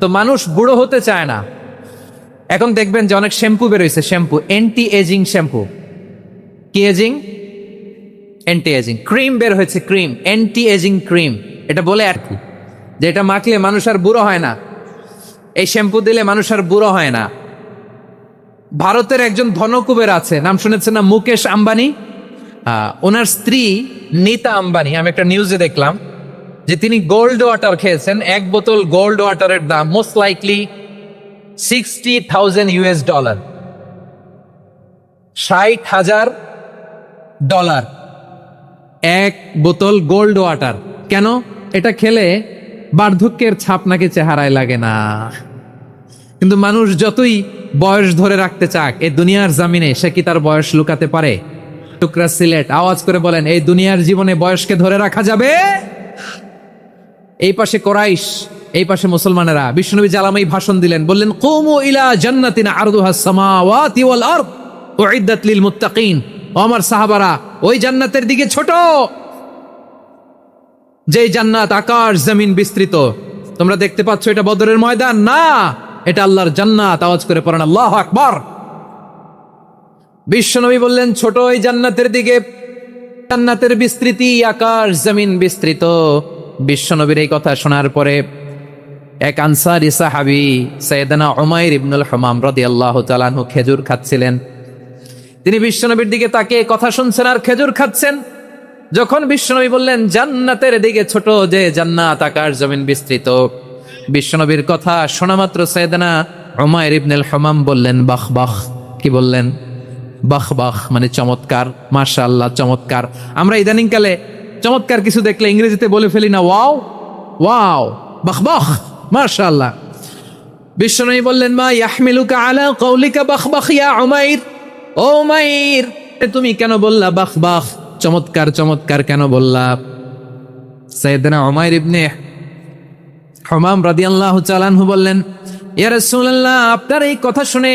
তো মানুষ বুড়ো হতে চায় না। এখন দেখবেন যে অনেক শ্যাম্পু বেরোইছে, শ্যাম্পু অ্যান্টি এজিং শ্যাম্পু। কি এজিং অ্যান্টি এজিং ক্রিম বের হয়েছে, ক্রিম অ্যান্টি এজিং ক্রিম। এটা বলে আর কি? যে এটা মাখলে মানুষ আর বুড়ো হয় না। এই শ্যাম্পু দিলে মানুষ আর বুড়ো হয় না। ভারতের একজন ধনকুবের আছে, নাম শুনেছেন না মুকেশ আম্বানি? ওনার স্ত্রী নীতা আম্বানি। আমি একটা নিউজে দেখলাম। যে তিনি গোল্ড ওয়াটার খেয়েছেন, এক বোতল গোল্ড ওয়াটারের দাম most likely sixty thousand US dollar ষাট হাজার ডলার এক বোতল গোল্ড ওয়াটার কেন? এটা খেলে বার্ধক্যের ছাপ নাকি চেহারায় লাগে না। কিন্তু মানুষ যতই বয়স ধরে রাখতে চাক, এই দুনিয়ার জামিনে সে কি তার বয়স লুকাতে পারে? টুকরা সিলেট, আওয়াজ করে বলেন, এই দুনিয়ার জীবনে বয়সকে ধরে রাখা যাবে? এই পাশে কোরাইশ, এই পাশে মুসলমানেরা। বিষ্ণুনবী জালামাই ভাষণ দিলেন, বললেন, কুমু ইলা জান্নাতিন আরদুহা সামাওয়াতি ও আমার সাহাবারা, ওই জান্নাতের দিকে ছোট। যে জান্নাত আকাশ, জমিন বিস্তৃত। তোমরা দেখতে পাচ্ছ, এটা বদরের ময়দান। না, এটা আল্লাহর জান্নাত। আওয়াজ করে পড়েন, আল্লাহ আকবার। বিশ্বনবী বললেন, ছোট ওই জান্নাতের দিকে, জান্নাতের বিস্তৃতি, আকাশ, জমিন বিস্তৃত। বিশ্বনবীর এই কথা শোনার পরে এক আনসার সাহাবি সৈয়দনা উমাইর ইবনুল হমাম রদি আল্লাহ তাআলাহু খেজুর খাচ্ছিলেন। তিনি বিশ্বনবীর দিকে তাকে কথা শুনছেন আর খেজুর খাচ্ছেন। যখন বিশ্বনবী বললেন, জান্নাতের দিকে ছোট যে জান্নাত আকার জমিন বিস্তৃত। বিশ্বনবীর কথা শোনা মাত্র সৈয়দনা উমাইর ইবনুল হমাম বললেন, বাহ বাহ। কি বললেন? বাহ বাহ। মানে চমৎকার মাশা আল্লাহ চমৎকার। আমরা ইদানিংকালে চমৎকার কিছু দেখলে ইংরেজিতে বলে ফেলি না, ওয়াও ওয়াও, বাহ বাহ মাশা আল্লাহ বিশ্বনবী বললেন, মা ইয়াহমিলুকা আলা কৌলিকা বাহ বাহ, ইয়া উমাইর? ও উমাইর, এ তুমি কেন বললা বাহ বাহ? চমৎকার চমৎকার কেন বললা? সাইয়েদনা উমাইর ইবনে হমাম রাদিয়াল্লাহু চালানহু বললেন, ইয়া রাসূলুল্লাহ, আপনার এই কথা শুনে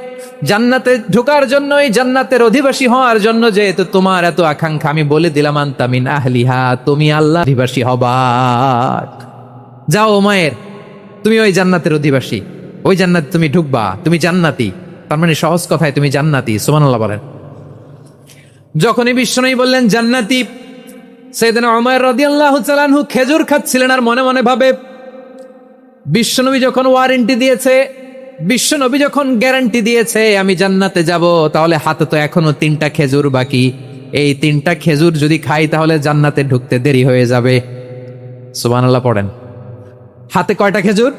জান্নাতে ঢোকার জন্য এই জান্নাতের অধিবাসী হওয়ার জন্য যেহেতু তোমার এত আকাঙ্ক্ষা, আমি বলে দিলাম আন্তামিন আহলিহা, তুমি আল্লাহ অধিবাসী হবা। যাও মায়ের, তুমি ওই জান্নাতের অধিবাসী, ওই জান্নাতে তুমি ঢুকবা, তুমি জান্নাতি। তার মানে সহজ কথায় তুমি জান্নাতি, সুবহানাল্লাহ বলেন। যখনই বিশ্বনবী বললেন, জান্নাতি সেদিন অমর রাদিয়াল্লাহু তাআলাহু খেজুর খাচ্ছিলেন আর মনে মনে ভাবে বিশ্বনবী যখন ওয়ারেন্টি দিয়েছে বিশ্বনবী যখন গ্যারান্টি দিয়েছে, আমি জান্নাতে যাব তাহলে হাতে তো এখনও তিনটা খেজুর বাকি। এই তিনটা খেজুর যদি খাই, তাহলে জান্নাতে ঢুকতে দেরি হয়ে যাবে। সুবহানাল্লাহ, পড়েন। হাতে কয়টা খেজুর?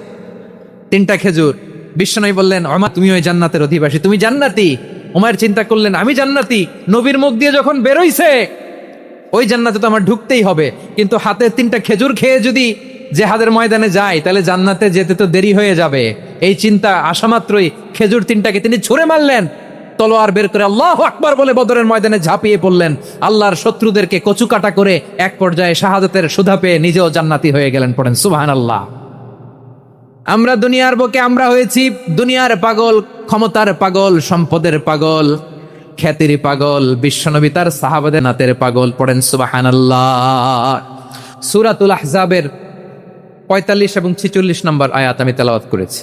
তিনটা খেজুর। বিশ্বনবী বললেন অমা তুমি ওই জান্নাতের অধিবাসী, তুমি জান্নাতি। ওমার চিন্তা করলেন, আমি জান্নাতি। নবীর মুখ দিয়ে যখন বেরোইছে, ওই জান্নাতে তো আমার ঢুকতেই হবে। কিন্তু হাতে তিনটা খেজুর খেয়ে যদি জেহাদের ময়দানে যায়, তাহলে জান্নাতে যেতে তো দেরি হয়ে যাবে। এই চিন্তা আসা মাত্রই খেজুর তিনটাকে তিনি ছুঁড়ে মারলেন। তলোয়ার বের করে আল্লাহ আকবার বলে বদরের ময়দানে ঝাঁপিয়ে পড়লেন। আল্লাহর শত্রুদেরকে কচুকাটা করে এক পর্যায়ে শাহাদতের সুধা পেয়ে নিজেও জান্নাতি হয়ে গেলেন পড়েন। সুবাহান আল্লাহ আমরা দুনিয়ার বুকে আমরা হয়েছি দুনিয়ার পাগল, ক্ষমতার পাগল, সম্পদের পাগল, খ্যাতির পাগল, বিশ্বনবী তার সাহাবাদের নাতের পাগল পড়েন। সুবাহান আল্লাহ সুরাতুল আহজাবের পঁয়তাল্লিশ এবং ছিচল্লিশ নম্বর আয়াত আমি তেলাওয়াত করেছি।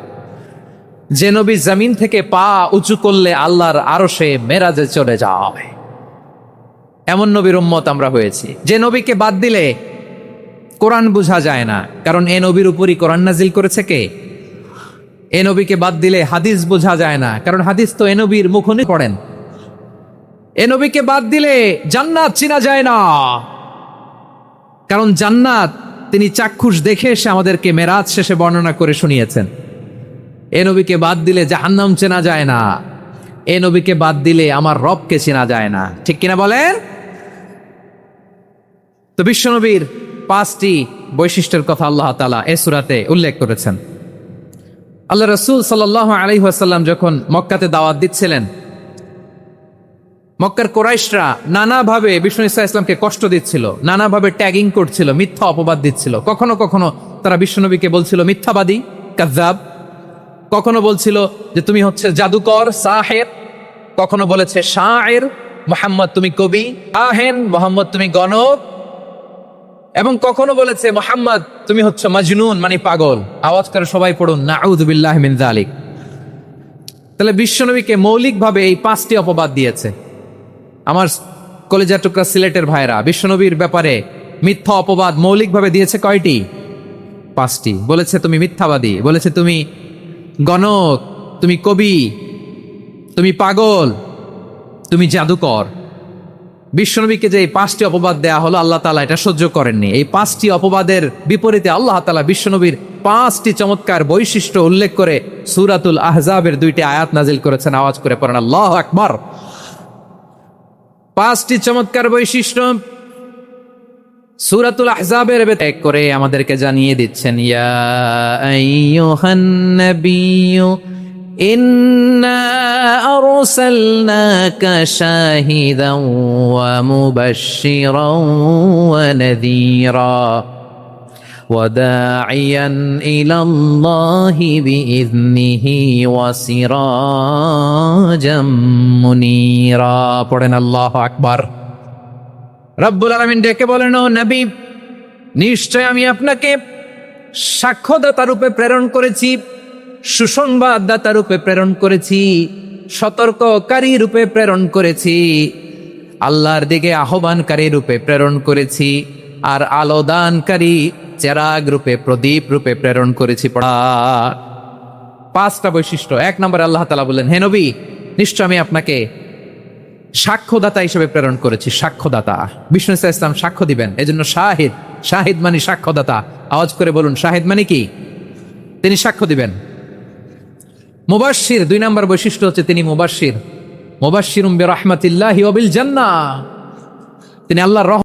যে নবী জমিন থেকে পা উঁচু করলে আল্লাহর আরও সে মেরাজে চলে যায়। এমন নবীর উম্মত আমরা হয়েছি। যে নবীকে বাদ দিলে কোরআন বোঝা যায় না। কারণ এ নবীর উপরই কোরআন নাজিল করেছে কে? এ নবীকে বাদ দিলে হাদিস বোঝা যায় না। কারণ হাদিস তো এ নবীর মুখনি পড়েন। এ নবীকে বাদ দিলে জান্নাত চিনা যায় না। কারণ জান্নাত তিনি চাক্ষুষ দেখে এসে আমাদেরকে মেরাজ শেষে বর্ণনা করে শুনিয়েছেন। এ নবীকে বাদ দিলে জাহান্নাম চেনা যায় না। এ নবীকে বাদ দিলে আমার রবকে চেনা যায় না। ঠিক কিনা বলেন? তো বিশ্বনবীর পাঁচটি বৈশিষ্ট্যের কথা আল্লাহ তালা এ সুরাতে উল্লেখ করেছেন। আল্লাহ রসুল সাল আলী আসাল্লাম যখন মক্কাতে দাওয়াত দিচ্ছিলেন, মক্কার কোরাইশরা নানাভাবে বিষ্ণু ইসা ইসলামকে কষ্ট দিচ্ছিল, নানাভাবে ট্যাগিং করছিল, মিথ্যা অপবাদ দিচ্ছিল। কখনো কখনো তারা বিশ্বনবীকে বলছিল, মিথ্যাবাদী কাজাব কখনো বলছিল যে তুমি হচ্ছে জাদুকর, সাহের। কখনো বলেছে শাহের মোহাম্মদ তুমি কবি, আহেন, মোহাম্মদ তুমি গণক। এবং কখনো বলেছে মোহাম্মদ তুমি হচ্ছে মাজনুন মানে পাগল। আওয়াজ করে সবাই পড়ুন নাউদুবিল্লাহ জালিক তাহলে বিশ্বনবীকে মৌলিকভাবে এই পাঁচটি অপবাদ দিয়েছে। আমার কলেজা টুকরা সিলেটের ভাইরা বিশ্বনবীর ব্যাপারে মিথ্যা অপবাদ মৌলিকভাবে দিয়েছে কয়টি? পাঁচটি। বলেছে তুমি মিথ্যাবাদী, বলেছে তুমি গণক, তুমি কবি, তুমি পাগল, তুমি জাদুকর। বিশ্বনবীকে যে এই পাঁচটি অপবাদ দেয়া হলো, আল্লাহ তালা এটা সহ্য করেননি। এই পাঁচটি অপবাদের বিপরীতে আল্লাহ তালা বিশ্বনবীর পাঁচটি চমৎকার বৈশিষ্ট্য উল্লেখ করে সুরাতুল আহজাবের দুইটি আয়াত নাজিল করেছেন। আওয়াজ করে পড়েন, আল্লাহ আকবর। পাঁচটি চমৎকার বৈশিষ্ট্য সুরাতুল আহজাবের এক করে আমাদেরকে জানিয়ে দিচ্ছেন ইয়া আইয়ুহান নাবিয়্যু ইন্না আরসালনাকা শাহিদান ওয়া মুবাশশিরান ওয়া নাযীরা وداعيا إلى الله بإذنه وسراجا منيرا পড়েন আল্লাহ আকবার রব্বুল আলমিন ডেকে বলেন, ও নবী, নিশ্চয় আমি আপনাকে সাক্ষ্যদাতা রূপে প্রেরণ করেছি, সুসংবাদদাতা রূপে প্রেরণ করেছি, সতর্ককারী রূপে প্রেরণ করেছি, আল্লাহর দিকে আহ্বানকারী রূপে প্রেরণ করেছি, আর আলোদানকারী চেরাগ রূপে, প্রদীপ রূপে প্রেরণ করেছি। পড়া। পাঁচটা বৈশিষ্ট্য। এক নম্বর আল্লাহ তালা বললেন, হে নবী, নিশ্চয় আমি আপনাকে সাক্ষ্যদাতা হিসেবে প্রেরণ করেছি, সাক্ষ্যদাতা। বিষ্ণু ইসা ইসলাম সাক্ষ্য দিবেন। এজন্য শাহিদ শাহিদ মানে সাক্ষ্যদাতা। আওয়াজ করে বলুন, শাহিদ মানে কি? তিনি সাক্ষ্য দিবেন। মুবাসির দুই নম্বর বৈশিষ্ট্য হচ্ছে তিনি মুবাসির মুবাশির রহমাতিল্লাহ জান্না তিনি আল্লাহ রহ